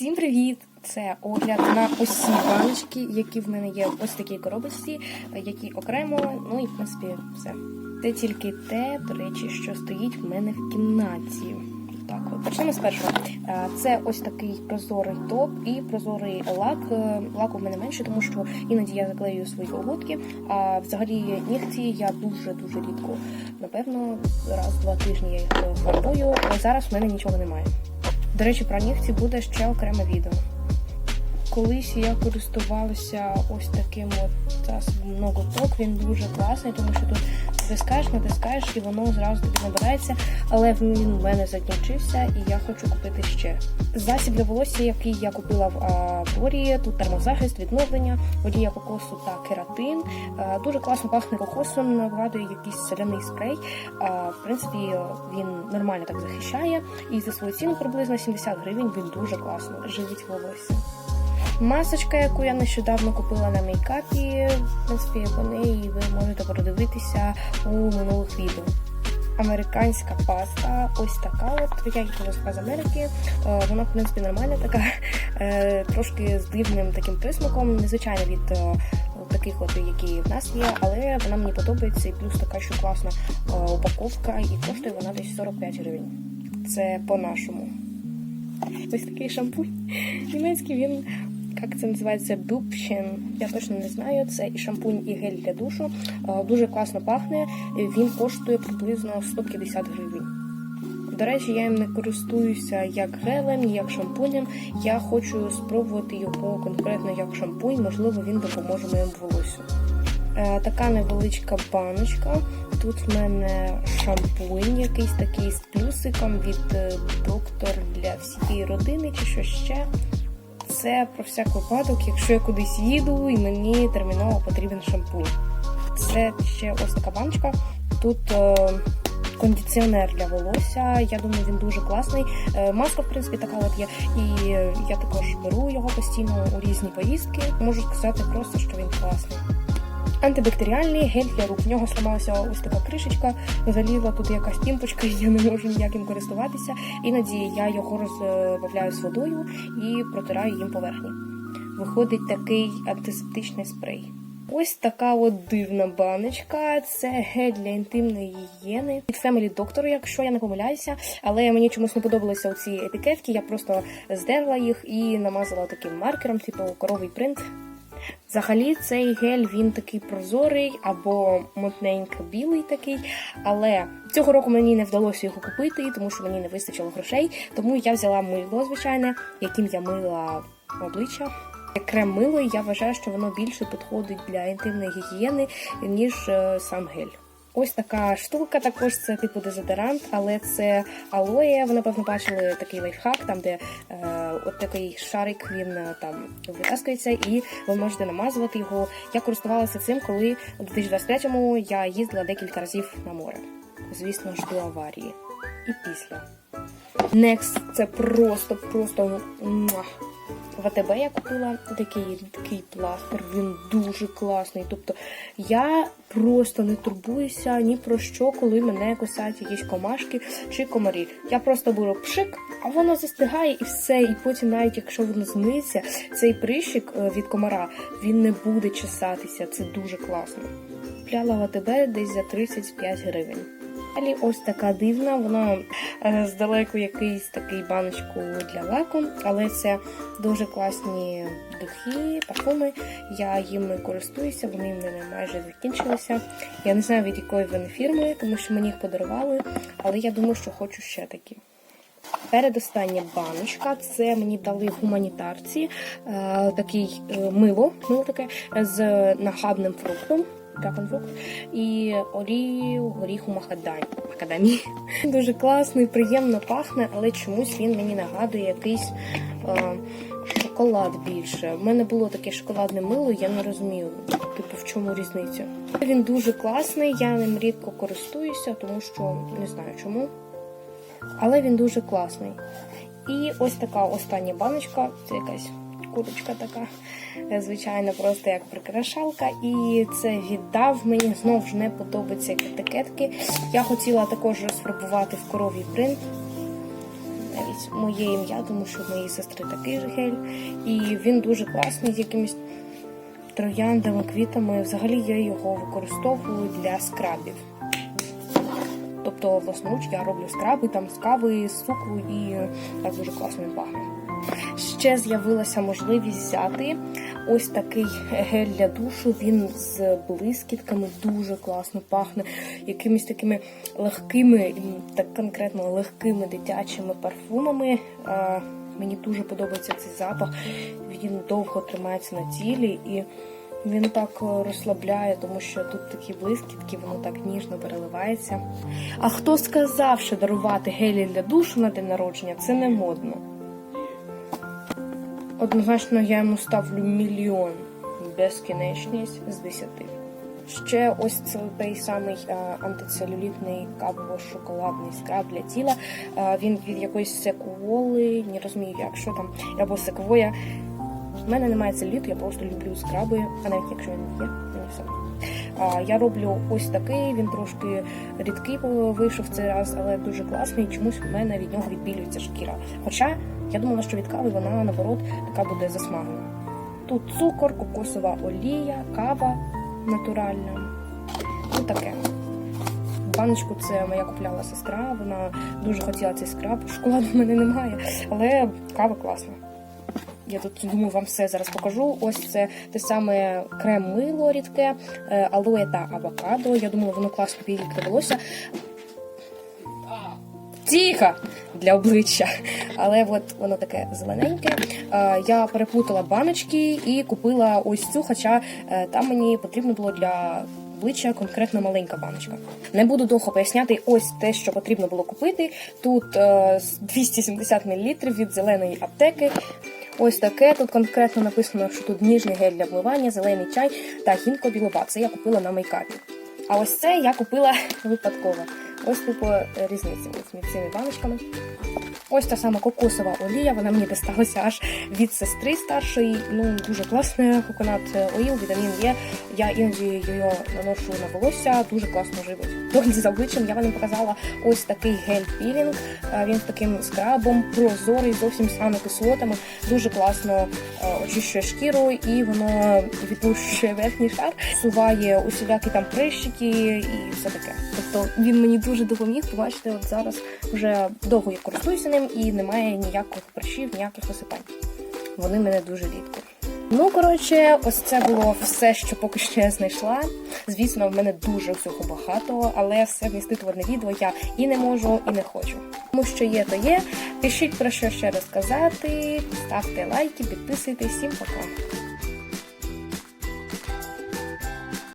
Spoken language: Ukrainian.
Всім привіт! Це огляд на усі баночки, які в мене є в ось такій коробочці, які окремо, ну і в принципі все. Це тільки те, до речі, що стоїть в мене в кімнаті. Так, от. почнемо з першого. Е, Це ось такий прозорий топ і прозорий лак. Е, Лаку в мене менше, тому що іноді я заклею свої колготки. А взагалі нігті я дуже дуже рідко. Напевно, раз-два тижні я їх фарбую. Зараз в мене нічого немає. До речі, про нігті буде ще окреме відео. Колись я користувалася ось таким от засобом ноготок, Він дуже класний, тому що тут натискаєш, натискаєш і воно зразу тобі набирається. Але він в мене закінчився і я хочу купити ще. Засіб для волосся, який я купила в Аврорі, тут термозахист, відновлення, водія кокосу та кератин. Дуже класно пахне кокосом, нагадує якийсь соляний спрей. В принципі, він нормально так захищає. І за свою ціну приблизно 70 гривень він дуже класно живить волосся. Масочка, яку я нещодавно купила на мейкапі, в принципі, по неї ви можете продивитися у минулих відео. Американська паста, ось така от, я її з Америки. Е, Вона, в принципі, нормальна така, е, трошки з дивним таким присмаком, незвичайно від е, таких, от, які в нас є, але вона мені подобається і плюс така, що класна упаковка, і коштує вона десь 45 гривень. Це по-нашому. Ось такий шампунь. Німецький він як це називається Бюбшен. Я точно не знаю. Це і шампунь, і гель для душу. Е, Дуже класно пахне. Він коштує приблизно 150 гривень. До речі, я їм не користуюся як гелем, як шампунем. Я хочу спробувати його конкретно як шампунь, можливо, він допоможе моєму волосю. Е, Така невеличка баночка. Тут в мене шампунь, якийсь такий з плюсиком від е, доктор для всієї родини чи що ще. Це про всяк випадок, якщо я кудись їду і мені терміново потрібен шампунь. Це ще ось така баночка. Тут е, кондиціонер для волосся. Я думаю, він дуже класний. Е, маска, в принципі, така от є. І е, я також беру його постійно у різні поїздки. Можу сказати просто, що він класний. Антибактеріальний гель для рук. В нього сламалася ось така кришечка, залізла тут якась пімпочка, і я не можу ніяким користуватися. Іноді я його розбавляю з водою і протираю їм поверхні. Виходить такий антисептичний спрей. Ось така от дивна баночка. Це гель для інтимної гігієни від Family Doctor, якщо я не помиляюся. Але мені чомусь не подобалися ці етикетки. Я просто здерла їх і намазала таким маркером, типу коровий принт. Взагалі, цей гель він такий прозорий або мутненько білий такий. Але цього року мені не вдалося його купити, тому що мені не вистачило грошей. Тому я взяла мило, звичайне, яким я мила обличчя. Крем мило, я вважаю, що воно більше підходить для інтимної гігієни, ніж е, сам гель. Ось така штука, також це типу дезодорант, але це алоє. Ви напевно бачили такий лайфхак, там де е, от такий шарик він е, там витаскується, і ви можете намазувати його. Я користувалася цим, коли у 2023-му я їздила декілька разів на море. Звісно ж, до аварії. І після. Next це просто, просто муа. В АТБ я купила такий, такий пластир, він дуже класний. Тобто я просто не турбуюся ні про що, коли мене кусають якісь комашки чи комарі. Я просто беру пшик, а воно застигає і все. І потім, навіть якщо воно змиється, цей прищик е, від комара він не буде чесатися. Це дуже класно. Купляла в десь за 35 гривень. Далі ось така дивна, вона е, здалеку якийсь такий баночку для лаку, але це дуже класні духи, парфуми. Я їм користуюся, вони в мене майже закінчилися. Я не знаю від якої вони фірми, тому що мені їх подарували, але я думаю, що хочу ще такі. Передостання баночка, це мені дали гуманітарці е, такий е, мило, мило таке з нахабним фруктом. Драгонфрукт і олію горіху. Макадамі. Дуже класний, приємно пахне, але чомусь він мені нагадує якийсь е, шоколад більше. У мене було таке шоколадне мило, я не розумію, типу, в чому різниця. Він дуже класний, я ним рідко користуюся, тому що не знаю чому. Але він дуже класний. І ось така остання баночка, це якась курочка така, е, звичайно, просто як прикрашалка. І це віддав. Мені знову ж не подобаються етикетки. Я хотіла також розфарбувати в коровій принт. Навіть моє ім'я, тому що в моєї сестри такий же гель. І він дуже класний з якимись трояндами, квітами. Взагалі я його використовую для скрабів. Тобто, власноруч я роблю скраби там з кави, з цукру і так дуже класно пахне. Ще з'явилася можливість взяти ось такий гель для душу. Він з блискітками дуже класно пахне, якимись такими легкими, так конкретно легкими дитячими парфумами. Мені дуже подобається цей запах. Він довго тримається на тілі і він так е, розслабляє, тому що тут такі блискітки, воно так ніжно переливається. А хто сказав, що дарувати гелі для душу на день народження це не модно? Однозначно я йому ставлю мільйон безкінечність з 10. Ще ось це той самий е, антицелюлітний або шоколадний скраб для тіла. Е, він від якоїсь секволи, не розумію, як що там, або секвоя. У мене немає целюліту, я просто люблю скраби, а навіть якщо він є, мені все. А, я роблю ось такий, він трошки рідкий вийшов цей раз, але дуже класний. Чомусь в мене від нього відбілюється шкіра. Хоча я думала, що від кави вона наоборот така буде засмагана. Тут цукор, кокосова олія, кава натуральна. Ну таке. Баночку це моя купляла сестра, вона дуже хотіла цей скраб. Шоколаду в мене немає, але кава класна. Я тут думаю, вам все зараз покажу. Ось це те саме крем мило рідке, е, алоє та авокадо. Я думаю, воно класно підійде. Тихо! Для обличчя. Але от воно таке зелененьке. Е, Я переплутала баночки і купила ось цю, хоча е, там мені потрібно було для обличчя конкретно маленька баночка. Не буду довго поясняти ось те, що потрібно було купити. Тут е, 270 мл від зеленої аптеки. Ось таке. Тут конкретно написано, що тут ніжний гель для вмивання, зелений чай та гінко білоба. Це я купила на мейкапі. А ось це я купила випадково. Ось е, різниця між цими баночками. Ось та сама кокосова олія, вона мені досталася аж від сестри старшої. Ну, дуже класна коконат оїл, вітамін Є. Я іноді її наношу на волосся, дуже класно живить. Догляд за обличчям я вам показала ось такий гель-пілінг. Е, Він з таким скрабом, прозорий, зовсім з амінокислотами. Дуже класно е, очищує шкіру і воно відлущує верхній шар, суває усілякі там прищики і все таке. Тобто він мені дуже допоміг. Побачите, от зараз вже довго я користуюся ним і немає ніяких прищів, ніяких висипань. Вони мене дуже рідко. Ну, коротше, ось це було все, що поки що я знайшла. Звісно, в мене дуже всього багато, але все вмістити в одне відео я і не можу, і не хочу. Тому що є, то є. Пишіть про що ще розказати, ставте лайки, підписуйтесь. Всім пока.